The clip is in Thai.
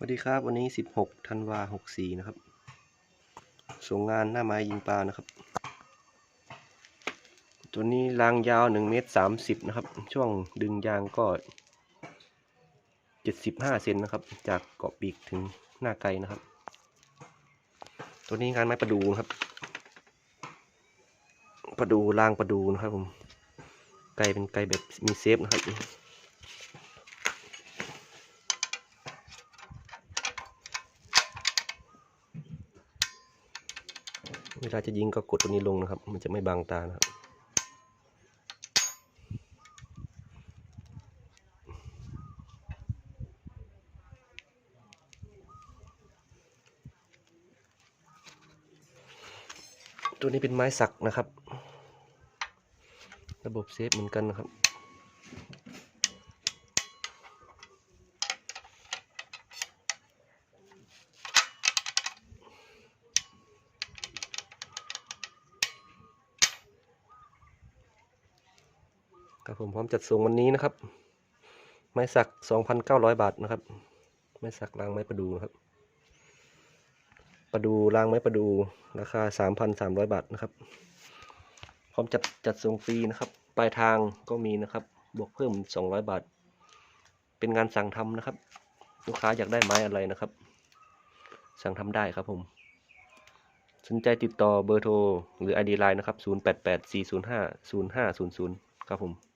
สวัสดีครับ วันนี้ 16ธันวา64 นะครับ ส่งงานหน้าไม้ยิงปลานะครับ ตัวนี้รางยาว 1 เมตร 30 นะครับ ช่วงดึงยางก็ 75 เซนนะครับ จากเกาะปีกถึงหน้าไกลนะครับ ตัวนี้งานไม้ประดูนะครับ ประดูรางประดูนะครับผม ไกลเป็นไกลแบบมีเซฟนะครับ เวลาจะยิงก็กดตัวนี้ลงนะครับ มันจะไม่บังตานะครับตัวนี้เป็นไม้สักนะครับ ระบบเซฟเหมือนกันนะครับ ครับผมพร้อมจัดส่งวันนี้นะครับ ไม้สัก 2,900 บาทนะครับ ไม้สักรางไม้ประดูนะครับ ประดูรางไม้ประดูราคา 3,300 บาทนะครับ พร้อมจัดจัดส่งฟรีนะครับ ปลายทางก็มีนะครับ บวกเพิ่ม 200 บาท เป็นงานสั่งทำนะครับ ลูกค้าอยากได้ไม้อะไรนะครับ สั่งทำได้ครับผมสนใจติดต่อเบอร์โทร หรือ ID Line นะครับ 0884050500 ครับผม